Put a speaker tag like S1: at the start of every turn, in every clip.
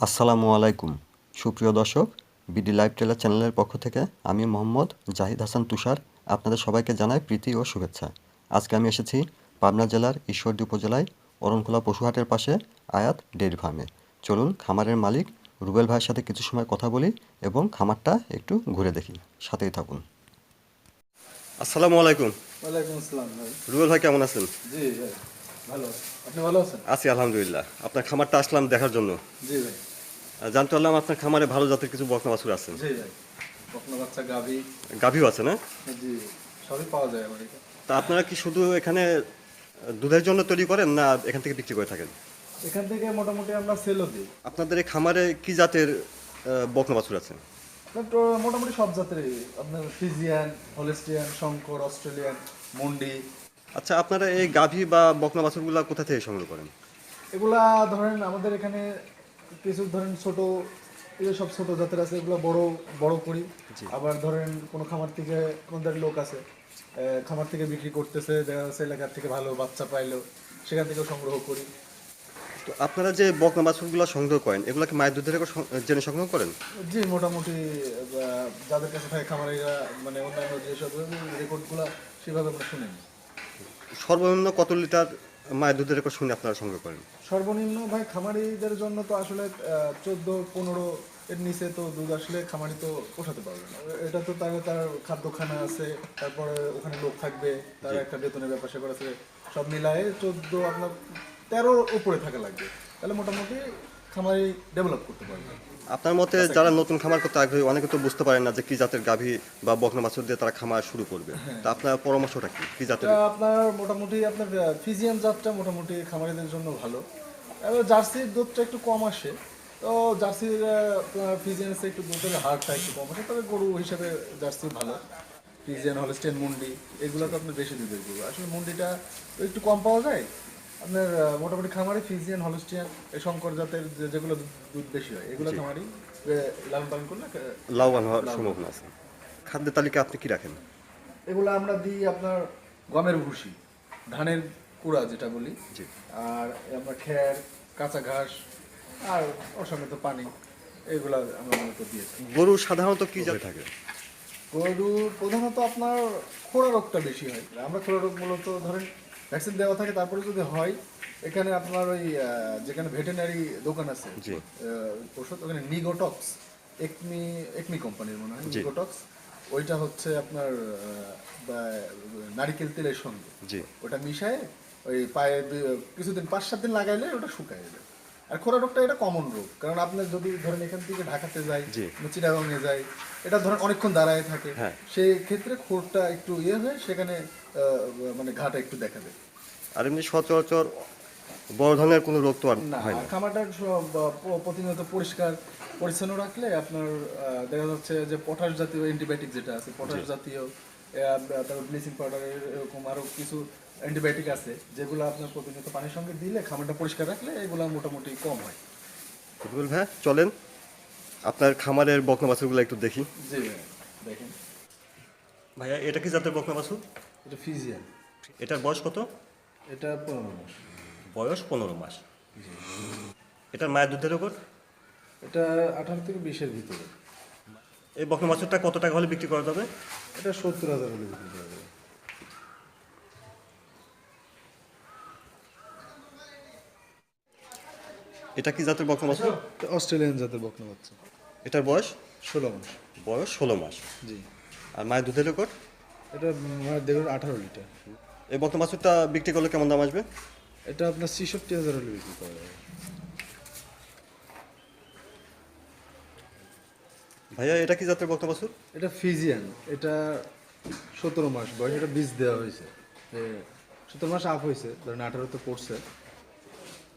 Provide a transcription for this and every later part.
S1: আসসালামু আলাইকুম। সুপ্রিয় দর্শক বিডি লাইভ টেলার চ্যানেলের পক্ষ থেকে আমি মোহাম্মদ জাহিদ হাসান তুষার আপনাদের সবাইকে জানাই প্রীতি ও শুভেচ্ছা। আজকে আমি এসেছি পাবনা জেলার ঈশ্বরদী উপজেলায় অরণখোলা পশুহাটের পাশে আয়াত ডেয়ারি ফার্মে। চলুন খামারের মালিক রুবেল ভাইয়ের সাথে কিছু সময় কথা বলি এবং খামারটা একটু ঘুরে দেখি। সাথেই থাকুন। আসসালামু আলাইকুম।
S2: ওয়ালাইকুম আসসালাম ভাই।
S1: রুবেল ভাই কেমন আছেন?
S2: জি ভাই। ভালো আপনি ভালো আছেন?
S1: আছি আলহামদুলিল্লাহ। আপনার খামারটা আসলাম দেখার জন্য।
S2: জি ভাই।
S1: জানতে পারলাম আপনার খামারে ভালো জাতের কিছু বকনা বাছুর আছে
S2: জি ভাই। কখনো বাচ্চা গাভি।
S1: গাভীও আছে না?
S2: জি সবই পাওয়া যায় আমার
S1: তা আপনারা কি শুধু এখানে দুধের জন্য তৈরি করেন না এখান থেকে বিক্রি করে থাকেন?
S2: এখান থেকে মোটামুটি আমরা সেলও দিই।
S1: আপনাদের এই খামারে কি জাতের বকনা বাছুর আছে?
S2: মোটামুটি সব জাতেরই। আপনার ফিজিয়ান হলেস্টিয়ান শঙ্কর অস্ট্রেলিয়ান মন্ডি
S1: আচ্ছা আপনারা এই গাভী বা বকনা বাছুরগুলো কোথা থেকে সংগ্রহ করেন?
S2: এগুলা ধরেন আমাদের এখানে কিছু ধরেন ছোট এই সব ছোট জাতের আছে এগুলো বড় বড় করি। আবার ধরেন কোনো খামার থেকে কোনদের লোক আছে খামার থেকে বিক্রি করতেছে দেখা যাচ্ছে এলাকার থেকে ভালো বাচ্চা পাইলো সেখান থেকেও সংগ্রহ করি।
S1: তো আপনারা যে বকনা বাছুরগুলো সংগ্রহ করেন এগুলো কি মায়ের দুধের জেনে সংগ্রহ করেন?
S2: জি মোটামুটি যাদের কাছে থাকে খামারিরা মানে অন্যান্য যেসব রেকর্ডগুলো সেভাবে আমরা শুনি।
S1: সর্বনিম্ন কত লিটার মায়ের দুধের রেকর্ড শুনে আপনারা সংগ্রহ করেন?
S2: সর্বনিম্ন ভাই খামারিদের জন্য তো আসলে চোদ্দ পনেরো এর নিচে তো দুধ আসলে খামারি তো পোষাতে পারবে না। এটা তো তার তার খাদ্যখানা আছে তারপরে ওখানে লোক থাকবে তার একটা বেতনের ব্যাপার স্যাপার আছে সব মিলায়ে চোদ্দ আপনার তেরোর উপরে থাকা লাগবে। তাহলে মোটামুটি খামারি ডেভেলপ করতে পারবে।
S1: আপনার মতে যারা নতুন খামার করতে আগ্রহী অনেকে তো বুঝতে পারেন না যে কি জাতের গাভী বা বকনা বাছুর দিয়ে তারা খামার শুরু করবে। তা আপনার পরামর্শটা কি? কি জাতের?
S2: আপনার মোটামুটি আপনার ফিজিয়ান জাতটা মোটামুটি খামারিদের জন্য ভালো। জার্সির দুধটা একটু কম আসে। তো জার্সির ফিজিয়ানসে একটু দুধের হারটা একটু কম আসে। তবে গরু হিসাবে জার্সি ভালো। ফিজিয়ান হলস্টেন মুন্ডি এগুলো তো আপনার বেশি দুধের গরু। আসলে মুন্ডিটা একটু কম পাওয়া যায়। আপনার মোটামুটি খামারে ফিজিয়ান হলস্টিয়ান এই শঙ্কর জাতের যে- যেগুলো দুধ- বেশি হয় এগুলো খামারি লালন পালন করলে
S1: লাভবান হওয়ার সম্ভাবনা আছে। খাদ্যের তালিকা আপনি কি রাখেন?
S2: এগুলো আমরা দিই আপনার গমের ভুসি ধানের কুড়া যেটা বলি। আর আমরা খের কাঁচা ঘাস আর ওর সঙ্গে তো পানি এগুলো আমরা মূলত দিয়েছি
S1: গরু সাধারণত কি জাত? থাকে।
S2: গরু প্রধানত আপনার খোড়া রোগটা বেশি হয়। আমরা খোড়া রোগ মূলত ধরেন ভ্যাকসিন দেওয়া থাকে তারপরে যদি হয় এখানে আপনার ওই যেখানে ভেটেনারি দোকান আছে ওষুধ ওখানে নিগোটক্স একমি একমি কোম্পানির মনে হয় নিগোটক্স ওইটা হচ্ছে আপনার নারিকেল তেলের সঙ্গে। ওটা মিশায় ওই পায়ে কিছুদিন পাঁচ সাত দিন লাগাইলে ওটা শুকায় যাবে। আর খোরা রোগটা এটা কমন রোগ কারণ আপনার যদি ধরেন এখান থেকে ঢাকাতে যাই
S1: জি।
S2: চিটাগংয়ে যাই এটা ধরেন অনেকক্ষণ দাঁড়ায় থাকে
S1: হ্যাঁ।
S2: সেই ক্ষেত্রে খোরটা একটু ইয়ে হয়ে সেখানে মানে ঘাটা একটু দেখা দেয়
S1: আর এমনি সচরাচর বড় ধরনের কোনো রোগ তো আর
S2: না
S1: হয় না।
S2: খামারটা প্রতিনিয়ত পরিষ্কার পরিচ্ছন্ন রাখলে আপনার দেখা যাচ্ছে যে পটাশ জাতীয় অ্যান্টিবায়োটিক যেটা আছে পটাশ জাতীয় তারপর ব্লিচিং পাউডার এরকম আরও কিছু অ্যান্টিবায়োটিক আছে যেগুলো আপনার প্রতিনিয়ত পানির সঙ্গে দিলে খামারটা পরিষ্কার রাখলে এগুলো মোটামুটি কম হয়।
S1: রুবেল ভাই চলেন আপনার খামারের বকনা বাছুরগুলো একটু দেখি।
S2: জি দেখেন।
S1: ভাইয়া এটা কি জাতের বকনা বাছুর?
S2: এটা ফিজিয়ান।
S1: এটার বয়স কত?
S2: এটা পনেরো মাস।
S1: বয়স পনেরো মাস। এটার মায়ের দুধের রেকর্ড
S2: এটা আঠারো থেকে বিশের ভিতরে।
S1: এই বকনা বাছুরটা কত টাকা হলে বিক্রি করা যাবে?
S2: এটা সত্তর হাজার হলে বিক্রি করা যাবে।
S1: এটা কি জাতের বকনা বাছুর
S2: অস্ট্রেলিয়ান জাতের বকনা বাচ্চা
S1: এটার বয়স?
S2: ষোলো মাস।
S1: বয়স ষোলো মাস।
S2: জি।
S1: আর মায়ের দুধের রেকর্ড
S2: এটা দেখুন আঠারো লিটার।
S1: এই বকনা বাছুরটা বিক্রি করলে কেমন দাম আসবে?
S2: এটা আপনার ছেষট্টি হাজার হলে বিক্রি করা যাবে।
S1: ভাইয়া এটা কি জাতের বকনা বাছুর
S2: এটা ফিজিয়ান। এটা সতেরো মাস বয়স এটা বীজ দেওয়া হয়েছে। সতেরো মাস আপ হয়েছে ধরেন আঠারোতে পড়ছে।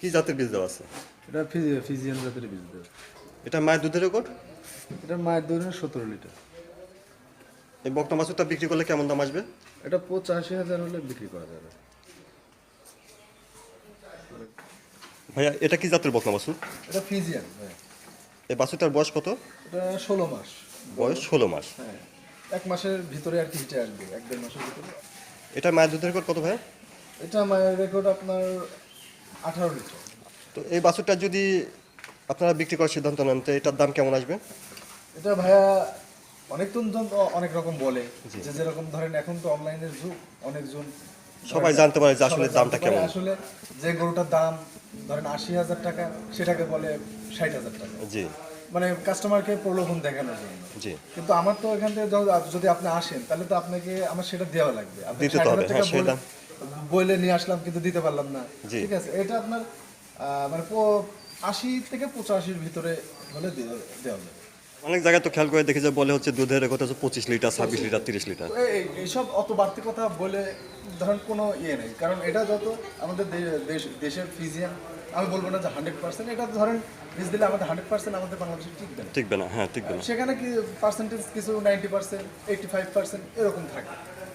S1: কি জাতের বীজ দেওয়া আছে?
S2: এটা ফিজি- ফিজিয়ান জাতের বীজ দেওয়া।
S1: এটা মায়ের দুধের রেকর্ড
S2: এটা মায়ের ধরেন সতেরো লিটার।
S1: এই বকনা বাছুরটা বিক্রি করলে কেমন দাম আসবে?
S2: এটা পঁচাশি হাজার হলে বিক্রি করা যাবে।
S1: ভাইয়া এটা কি জাতের বকনা বাছুর
S2: এটা ফিজিয়ান হ্যাঁ
S1: এই বাছুরটার বয়স কত?
S2: এটা ষোলো মাস।
S1: বয়স ষোলো মাস।
S2: হ্যাঁ এক মাসের ভিতরে আর কি হিটে আসবে এক দেড় মাসের ভিতরে।
S1: এটা মায়ের দুধের রেকর্ড কত ভাইয়া?
S2: এটা মায়ের রেকর্ড আপনার আঠারো লিটার।
S1: তো এই বাছুরটা যদি আপনারা বিক্রি করার সিদ্ধান্ত নেন তো এটার দাম কেমন আসবে?
S2: এটা ভাইয়া অনেকজন জন তো অনেক রকম বলে যে যেরকম ধরেন এখন তো অনলাইনের যুগ অনেকজন
S1: সবাই জানতে পারে যে আসলে দামটা কেমন।
S2: আসলে যে গরুটার দাম ধরেন আশি হাজার টাকা সেটাকে বলে ষাট হাজার টাকা।
S1: জি।
S2: মানে কাস্টমারকে প্রলোভন দেখানোর জন্য।
S1: জি।
S2: কিন্তু আমার তো এখান থেকে যদি আপনি আসেন তাহলে তো আপনাকে আমার সেটা দেওয়া লাগবে। আপনি
S1: দিতে হবে, হ্যাঁ, সেটা।
S2: বলে- বলে নিয়ে আসলাম কিন্তু দিতে পারলাম না। ঠিক আছে এটা আপনার মানে আশি থেকে পঁচাশির ভিতরে হলে দেওয়া দেওয়া যাবে
S1: অনেক জায়গায় তো খেয়াল করে দেখি যে বলে হচ্ছে দুধের কথা হচ্ছে পঁচিশ লিটার ছাব্বিশ লিটার তিরিশ লিটার।
S2: এইসব অত বাড়তি কথা বলে ধরেন কোনো ইয়ে নেই। কারণ এটা যত আমাদের দেশ- দেশের ফিজিয়ান আমি বলব না যে হান্ড্রেড পার্সেন্ট এটা ধরেন বীজ দিলে আমাদের হান্ড্রেড পার্সেন্ট আমাদের বাংলাদেশে টিকবে না।
S1: টিকবে না হ্যাঁ টিকবে না।
S2: সেখানে কি পার্সেন্টেজ কিছু ninety percent eighty five percent এরকম থাকে।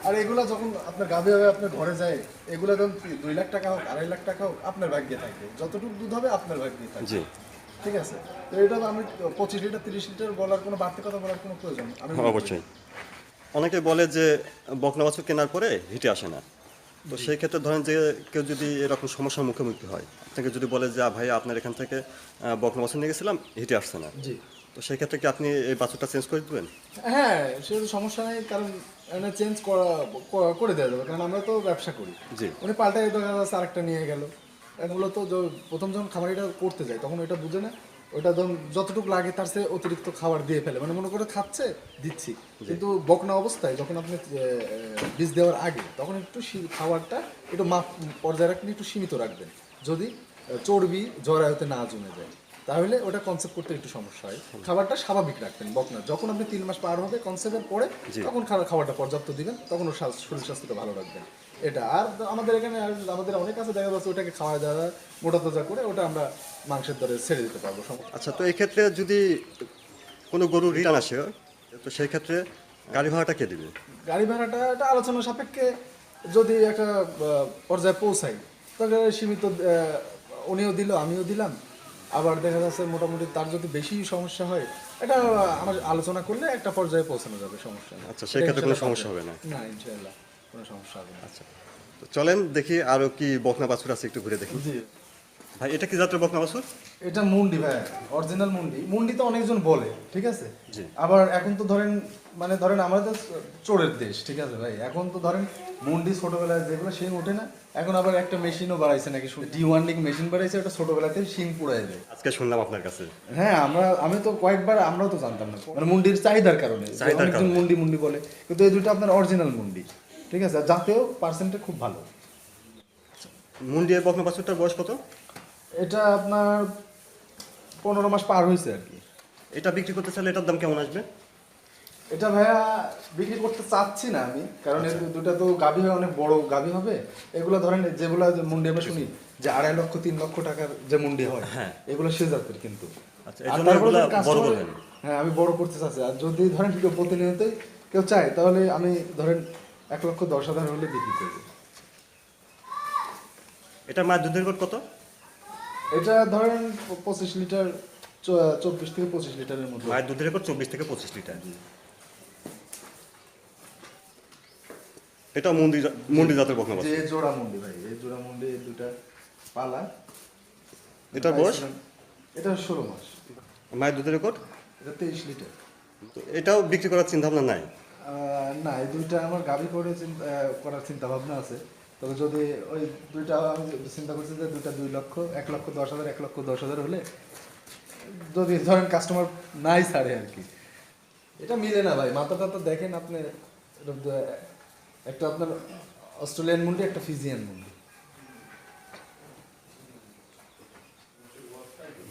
S2: আর এগুলো যখন আপনার গাভী হয়ে আপনার ঘরে যায় এগুলো যখন দুই লাখ টাকা হোক আড়াই লাখ টাকা হোক আপনার ভাগ্যে থাকবে যতটুকু দুধ হবে আপনার ভাগ্যে থাকবে
S1: জি।
S2: ঠিক আছে? তো এটা আমি পঁচিশ লিটার তিরিশ লিটার বলার কোনো বাড়তি কথা বলার কোনো প্রয়োজন আমি
S1: অবশ্যই। অনেকে বলে যে বকনা বাছুর কেনার পরে হিটে আসে না। তো সেই ক্ষেত্রে ধরেন যে কেউ যদি এরকম সমস্যার মুখোমুখি হয় আপনাকে যদি বলে যে "আ, ভাই আপনার এখান থেকে বকনা বাছুর নিয়ে গেছিলাম হিটে আসছে না।
S2: জি।
S1: তো সেই ক্ষেত্রে কি আপনি এই বাছুরটা চেঞ্জ করে দেবেন?
S2: হ্যাঁ সেটা সমস্যা নেই কারণ এখানে চেঞ্জ করা করে দেওয়া যাবে কারণ আমরা তো ব্যবসা করি।
S1: জি।
S2: উনি পাল্টাই দেখা যাচ্ছে আরেকটা নিয়ে গেল। মূলত প্রথম যখন খামারিটা করতে যায় তখন ওইটা বুঝে না ওইটা যখন যতটুকু লাগে তার সে অতিরিক্ত খাবার দিয়ে ফেলে। মানে মনে করে খাচ্ছে দিচ্ছি। কিন্তু বকনা অবস্থায় যখন আপনি বীজ দেওয়ার আগে তখন একটু খাবারটা একটু মাপ পর্যায়ে রাখলে একটু সীমিত রাখবেন। যদি চর্বি জরায়ুতে না জমে যায় তাহলে ওটা কনসেপ্ট করতে একটু সমস্যা হয়। খাবারটা স্বাভাবিক রাখবেন বকনা। যখন আপনি তিন মাস পার হবে কনসেপ্টের পরে তখন খাবার খাবারটা পর্যাপ্ত দিবেন তখন ওর শরীর স্বাস্থ্যটা ভালো রাখবেন। এটা। আর আমাদের এখানে আমাদের অনেক আছে দেখা যাচ্ছে ওটাকে খাওয়া দাওয়া মোটা তাজা করে ওটা আমরা মাংসের দরে ছেড়ে দিতে পারব।
S1: আচ্ছা তো এই ক্ষেত্রে যদি কোনো গরু রিটার্ন আসে তো সেই ক্ষেত্রে গাড়ি ভাড়াটা কে দিবে?
S2: গাড়ি ভাড়াটা এটা আলোচনা সাপেক্ষে যদি একটা পর্যায়ে পৌঁছাই তাহলে সীমিত উনিও দিল আমিও দিলাম। আবার দেখা যাচ্ছে মোটামুটি তার যদি বেশি সমস্যা হয় এটা আমার আলোচনা করলে একটা পর্যায়ে পৌঁছানো যাবে সমস্যা
S1: আচ্ছা, সেক্ষেত্রে কোনো সমস্যা হবে না।
S2: না ইনশাল্লাহ। কোনো সমস্যা হবে
S1: আচ্ছা। তো চলেন দেখি আরও কি বকনা বাছুর আছে একটু ঘুরে দেখি। ভাই এটা কি জাতের বকনা বাছুর?
S2: এটা মুন্ডি ভাই অরিজিনাল মুন্ডি। মুন্ডি তো অনেকজন বলে ঠিক আছে? আবার এখন তো ধরেন মানে ধরেন আমাদের চোরের দেশ ঠিক আছে ভাই? এখন তো ধরেন মুন্ডি ছোটবেলায় যেগুলো শিং ওঠে না। এখন আবার একটা মেশিনও বাড়াইছে নাকি ডি ওয়ান্ডিং মেশিন বাড়াইছে ওটা ছোটবেলাতে শিং পুড়াই দেয়
S1: আজকে শুনলাম আপনার কাছে।
S2: হ্যাঁ আমরা আমি তো কয়েকবার আমরাও তো জানতাম না। মানে মুন্ডির চাহিদার কারণে। মুন্ডি মুন্ডি বলে। কিন্তু এই দুটো আপনার অরিজিনাল মুন্ডি। ঠিক আছে যাতেও পার্সেন্টে খুব ভালো।
S1: মুন্ডিয়া বকনা বাছুরটার বয়স কত?
S2: এটা আপনার পনেরো মাস পার হয়েছে আর কি।
S1: এটা বিক্রি করতে চাইলে এটার দাম কেমন আসবে?
S2: এটা ভাইয়া বিক্রি করতে চাচ্ছি না আমি কারণ
S1: আচ্ছা।
S2: এই দুটা তো গাভী হয়ে অনেক বড় গাভী হবে। এগুলো ধরেন যেগুলো মুন্ডি আমরা শুনি যে আড়াই লক্ষ তিন লক্ষ টাকার যে মুন্ডি হয়
S1: হ্যাঁ।
S2: এগুলো সে জাতের কিন্তু।
S1: আচ্ছা,
S2: হ্যাঁ আমি বড় করতে চাচ্ছি। আর যদি ধরেন কেউ প্রতিনিয়তই কেউ চায় তাহলে আমি ধরেন এক লক্ষ দশ হাজার হলে বিক্রি করব।
S1: এটা মায়ের দুধের রেকর্ড কত?
S2: এটা ধরেন পঁচিশ লিটার চব্বিশ থেকে পঁচিশ লিটারের মধ্যে
S1: মায়ের দুধের রেকর্ড চব্বিশ থেকে পঁচিশ লিটার। এটা মুন্ডি জা- মুন্ডি জাতের বকনা
S2: যে
S1: বাছুর
S2: জোড়া মুন্ডি ভাই এই জোড়া মুন্ডি এই দুটা পালা।
S1: এটা বয়স?
S2: এটা ষোলো মাস।
S1: মায়ের দুধের রেকর্ড
S2: এটা তেইশ লিটার।
S1: তো এটাও বিক্রি করার চিন্তা ভাবনা নাই?
S2: না এই দুইটা আমার গাভী করে চিন্তা করার চিন্তা ভাবনা আছে। তবে যদি ওই দুইটা আমি চিন্তা করছি যে দুইটা দুই লক্ষ এক লক্ষ দশ হাজার এক লক্ষ দশ হাজার হলে যদি ধরেন কাস্টমার নাই ছাড়ে আর কি। এটা মিলে না ভাই মাথাটা তো দেখেন আপনি এটা একটা আপনার অস্ট্রেলিয়ান মুন্ডি একটা ফিজিয়ান মুন্ডি।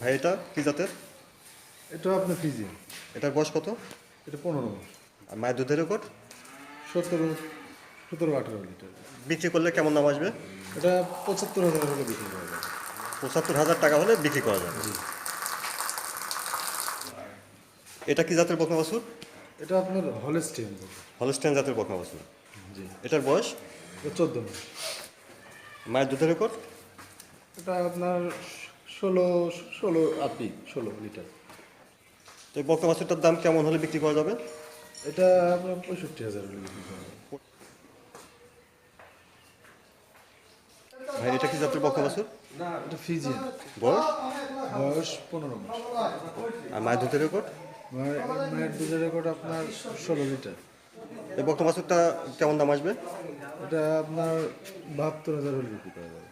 S1: ভাই এটা কি জাতের?
S2: এটা আপনার ফিজিয়ান।
S1: এটার বয়স কত?
S2: এটা পনেরো।
S1: আর মায়ের দুধের রেকর্ড?
S2: সতেরো সতেরো আঠারো লিটার।
S1: বিক্রি করলে কেমন দাম আসবে?
S2: এটা পঁচাত্তর হাজার হলে বিক্রি করা যাবে
S1: পঁচাত্তর হাজার টাকা হলে বিক্রি করা যাবে এটা কি জাতের বকনা বাছুর
S2: এটা আপনার হলেস্টিয়ান
S1: হলস্টাইন জাতের বকনা বাছুর
S2: জি।
S1: এটার বয়স?
S2: চোদ্দ মাস।
S1: মায়ের দুধের রেকর্ড
S2: এটা আপনার ষোলো ষোলো আপি ষোলো লিটার।
S1: তো এই বকনা বাছুরটার দাম কেমন হলে বিক্রি করা যাবে?
S2: এটা আপনার পঁয়ষট্টি হাজার
S1: ভাই এটা কি জাতের বাছুর
S2: এটা ফিজিয়ান।
S1: বয়স?
S2: বয়স পনেরো মাস।
S1: আর মায়ের দুধের রেকর্ড?
S2: মায়ের দুধের রেকর্ড আপনার ষোলো লিটার।
S1: এই বাছুরটা কেমন দাম আসবে?
S2: এটা আপনার বাহাত্তর হাজার হলে বিক্রি করা যাবে।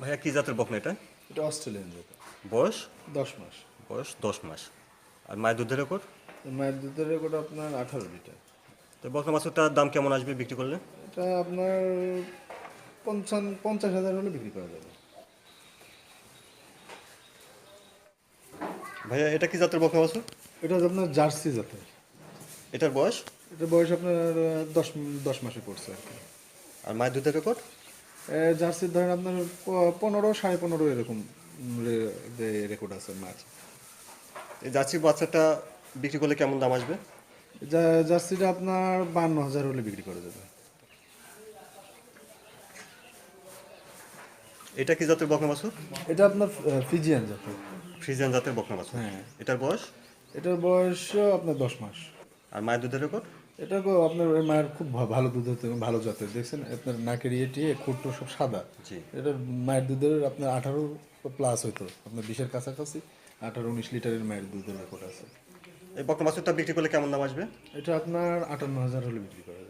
S1: ভাইয়া কি জাতের বকনা এটা?
S2: এটা অস্ট্রেলিয়ান জাতের।
S1: বয়স?
S2: দশ মাস।
S1: বয়স দশ মাস। আর মায়ের দুধের রেকর্ড?
S2: মায়ের দুধের রেকর্ড আপনার আঠারো লিটার।
S1: তো বকনা বাছুরটার দাম কেমন আসবে বিক্রি করলে?
S2: এটা আপনার পঞ্চান পঞ্চাশ হাজার হলে বিক্রি করা যাবে।
S1: ভাইয়া এটা কি জাতের বকনা বাছুর?
S2: এটা আপনার জার্সি জাতের।
S1: এটার বয়স?
S2: এটার বয়স আপনার দশ দশ মাসে পড়ছে আর কি।
S1: আর মায়ের দুধের রেকর্ড?
S2: জার্সির ধরেন আপনার পনেরো সাড়ে পনেরো এরকম রেকর্ড আছে মাছ
S1: জার্সি বাচ্চাটা বিক্রি করলে কেমন দাম আসবে?
S2: জার্সিটা আপনার বান্ন হাজার হলে বিক্রি করা যাবে।
S1: এটা কি জাতের বকনা বাছুর
S2: এটা আপনার ফিজিয়ান জাতের।
S1: ফ্রিজিয়ান জাতের বকনা মাছ
S2: হ্যাঁ।
S1: এটার বয়স?
S2: এটার বয়স আপনার দশ মাস।
S1: আর মায়ের দুধের রেকর্ড?
S2: এটা আপনার ওই মায়ের খুব ভালো দুধ হতে ভালো জাতের দেখছেন? আপনার নাকের ইয়ে টিয়ে খুঁটো সব সাদা।
S1: জি।
S2: এটা মায়ের দুধের আপনার আঠারো প্লাস হইতো আপনার বিশের কাছাকাছি। আঠারো উনিশ লিটারের মায়ের দুধের রেকর্ড আছে।
S1: এই বকনা বাছুরটা বিক্রি করলে কেমন দাম আসবে?
S2: এটা আপনার আটান্ন হাজার হলে বিক্রি করা যাবে।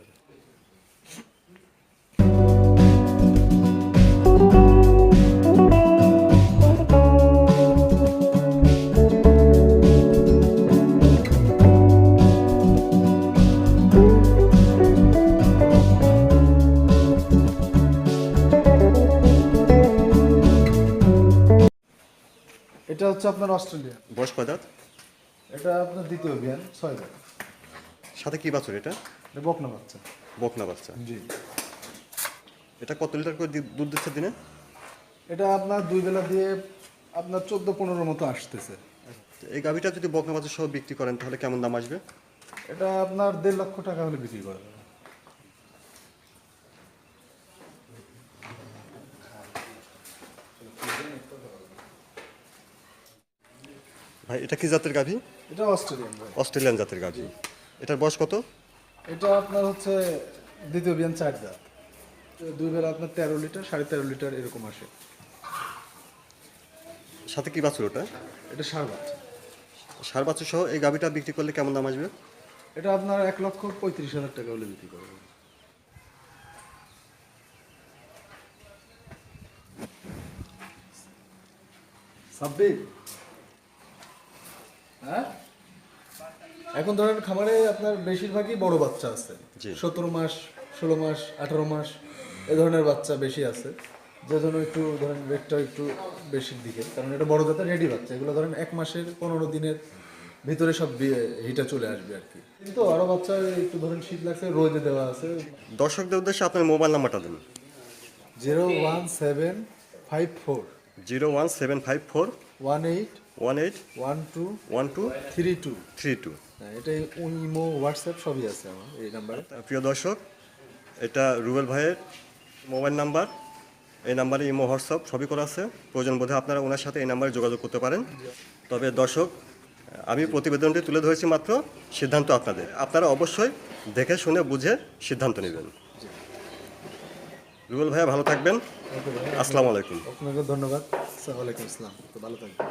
S2: এটা হচ্ছে আপনার অস্ট্রেলিয়া।
S1: বয়স কয় দাঁত?
S2: এটা আপনার দ্বিতীয় বিয়ান ছয় দাম
S1: সাথে কি বাছুর এটা?
S2: এটা বকনা বাচ্চা।
S1: বকনা বাচ্চা।
S2: জি।
S1: এটা কত লিটার করে দুধ দিচ্ছে দিনে?
S2: এটা আপনার দুই বেলা দিয়ে আপনার চোদ্দ পনেরো মতো আসতেছে।
S1: এই গাভিটা যদি বকনা বাচ্চা সহ বিক্রি করেন তাহলে কেমন দাম আসবে?
S2: এটা আপনার দেড় লক্ষ টাকা হলে বিক্রি করা যাবে।
S1: ভাই এটা কি জাতের গাভী?
S2: এটা অস্ট্রেলিয়ান ভাই।
S1: অস্ট্রেলিয়ান জাতের গাভী। এটার বয়স কত?
S2: এটা আপনার হচ্ছে দ্বিতীয় বিয়ান চার জাত দুই বেলা আপনার তেরো লিটার সাড়ে তেরো লিটার এরকম আসে।
S1: সাথে কি বাছুর ওটা?
S2: এটা সার বাচ্চা
S1: সার বাছুর সহ এই গাভীটা বিক্রি করলে কেমন দাম আসবে?
S2: এটা আপনার এক লক্ষ পঁয়ত্রিশ হাজার টাকা হলে বিক্রি করা যাবে। সাব্বির? হ্যাঁ? এখন ধরেন খামারে আপনার বেশিরভাগই বড় বাচ্চা আছে। সতেরো মাস ষোলো মাস আঠারো মাস এ ধরনের বাচ্চা বেশি আছে। যে জন্য একটু ধরেন রেটটা একটু বেশির দিকে। কারণ এটা বড় জাতের রেডি বাচ্চা। এগুলো ধরেন এক মাসের পনেরো দিনের ভিতরে সব হিটা চলে আসবে আর কি। কিন্তু আরও বাচ্চা একটু ধরেন শীত লাগছে রোদে দেওয়া আছে।
S1: দর্শকদের উদ্দেশ্যে আপনার মোবাইল নাম্বারটা দেন।
S2: Zero one seven five four.
S1: Zero one seven five four
S2: one eight
S1: one eight
S2: one two
S1: one two
S2: three two
S1: three two
S2: এটা ইমো হোয়াটসঅ্যাপ সবই আছে আমার এই নাম্বারে
S1: প্রিয় দর্শক এটা রুবেল ভাইয়ের মোবাইল নাম্বার এই নাম্বারে ইমো হোয়াটসঅ্যাপ সবই করা আছে। প্রয়োজন বোধে আপনারা ওনার সাথে এই নাম্বারে যোগাযোগ করতে পারেন। তবে দর্শক আমি প্রতিবেদনটি তুলে ধরেছি মাত্র সিদ্ধান্ত আপনাদের। আপনারা অবশ্যই দেখে শুনে বুঝে সিদ্ধান্ত নেবেন। রুবেল ভাইয়া ভালো থাকবেন। আসসালামু আলাইকুম।
S2: আপনাকে ধন্যবাদ। আলাইকুম আসসালাম। ভালো থাকবেন।